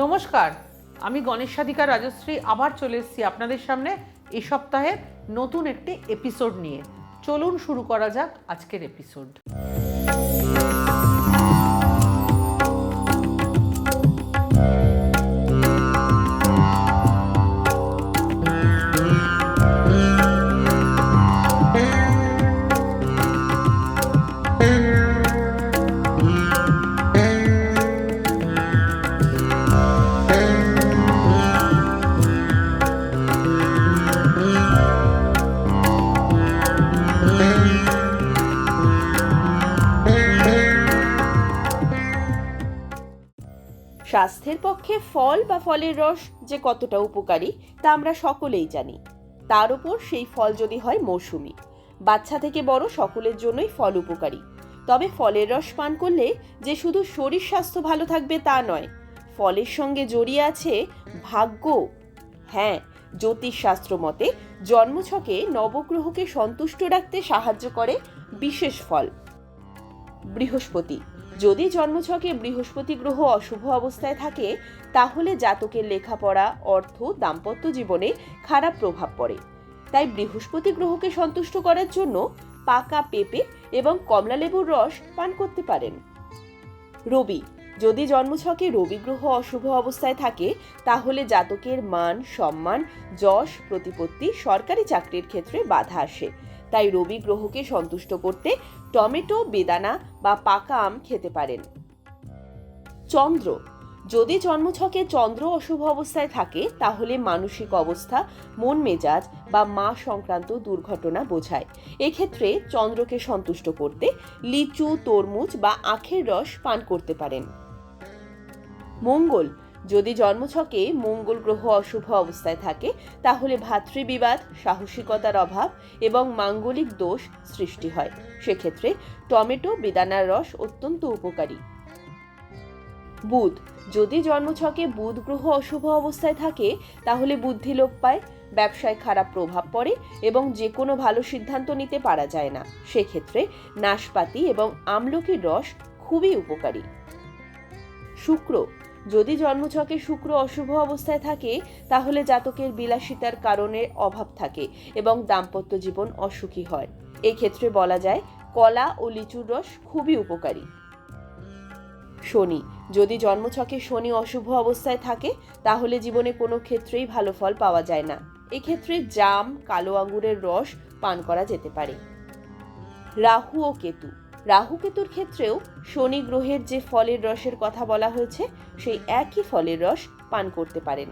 নমস্কার, আমি গণেশ সাধিকা রাজশ্রী, আবার চলে এসেছি আপনাদের সামনে এই সপ্তাহের নতুন একটি এপিসোড নিয়ে। চলুন শুরু করা যাক আজকের এপিসোড স্বাস্থ্যের পক্ষে ফল বা ফলের রস যে কতটা উপকারী, তা আমরা সকলেই জানি। তার উপর সেই ফল যদি হয় মৌসুমি। বাচ্চা থেকে বড় সকলের জন্যই ফল উপকারী। তবে ফলের রস পান করলে যে শুধু শরীর স্বাস্থ্য ভালো থাকবে তা নয়, ফলের সঙ্গে জড়িয়ে আছে ভাগ্য। হ্যাঁ জ্যোতিষশাস্ত্র মতে জন্মছকে নবগ্রহকে সন্তুষ্ট রাখতে সাহায্য করে বিশেষ ফল। বৃহস্পতি যদি জন্মছকে বৃহস্পতি গ্রহ অশুভ অবস্থায় থাকে, তাহলে জাতকের লেখাপড়া, অর্থ, দাম্পত্য জীবনে খারাপ প্রভাব পড়ে। তাই বৃহস্পতি গ্রহকে সন্তুষ্ট করার জন্য পাকা পেঁপে এবং কমলালেবুর রস পান করতে পারেন। রবি, যদি জন্মছকে রবি গ্রহ অশুভ অবস্থায় থাকে, তাহলে জাতকের মান, সম্মান, যশ, প্রতিপত্তি, সরকারি চাকরির ক্ষেত্রে বাধা আসে। তাই রবি গ্রহকে সন্তুষ্ট করতে টমেটো, বেদানা বা পাকা আম খেতে পারেন। চন্দ্র। যদি জন্মছকে চন্দ্র অশুভ অবস্থায় থাকে, তাহলে মানসিক অবস্থা, মন মেজাজ বা মা সংক্রান্ত দুর্ঘটনা বোঝায়। এক্ষেত্রে চন্দ্রকে সন্তুষ্ট করতে লিচু, তরমুজ বা আখের রস পান করতে পারেন। মঙ্গল। যদি জন্মছকে মঙ্গল গ্রহ অশুভ অবস্থায় থাকে, তাহলে ভাতৃবিবাদ, সাহসিকতার অভাব এবং মাঙ্গলিক দোষ সৃষ্টি হয়। সেক্ষেত্রে টমেটো, বেদানার রস অত্যন্ত উপকারী। বুধ, যদি জন্মছকে বুধ গ্রহ অশুভ অবস্থায় থাকে, তাহলে বুদ্ধি লোপ পায়, ব্যবসায় খারাপ প্রভাব পড়ে এবং যে কোনো ভালো সিদ্ধান্ত নিতে পারা যায় না। সেক্ষেত্রে নাশপাতি এবং আমলকির রস খুবই উপকারী। শুক্র যদি জন্মছকে শুক্র অশুভ অবস্থায় থাকে, তাহলে জাতকের বিলাসিতার কারণে অভাব থাকে এবং দাম্পত্য জীবন অসুখী হয়। এক্ষেত্রে বলা যায়, কলা ও লিচুর রস খুবই উপকারী। শনি, যদি জন্মছকে শনি অশুভ অবস্থায় থাকে, তাহলে জীবনে কোনো ক্ষেত্রেই ভালো ফল পাওয়া যায় না। এক্ষেত্রে জাম, কালো আঙ্গুরের রস পান করা যেতে পারে। রাহু ও কেতু রাহু কেতুর ক্ষেত্রেও শনি গ্রহের যে ফলের রসের কথা বলা হয়েছে, সেই একই ফলের রস পান করতে পারেন।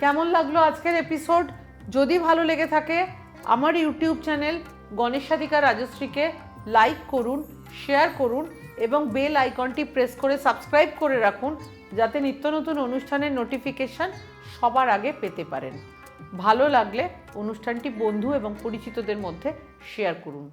কেমন লাগল আজকের এপিসোড যদি ভালো লেগে থাকে, আমার ইউটিউব চ্যানেল গণেশ সাধিকা রাজশ্রীকে লাইক করুন শেয়ার করুন এবং বেল আইকনটি প্রেস করে সাবস্ক্রাইব করে রাখুন, যাতে নিত্য নতুন অনুষ্ঠানের নোটিফিকেশন সবার আগে পেতে পারেন। ভালো লাগলে অনুষ্ঠানটি বন্ধু এবং পরিচিতদের মধ্যে শেয়ার করুন।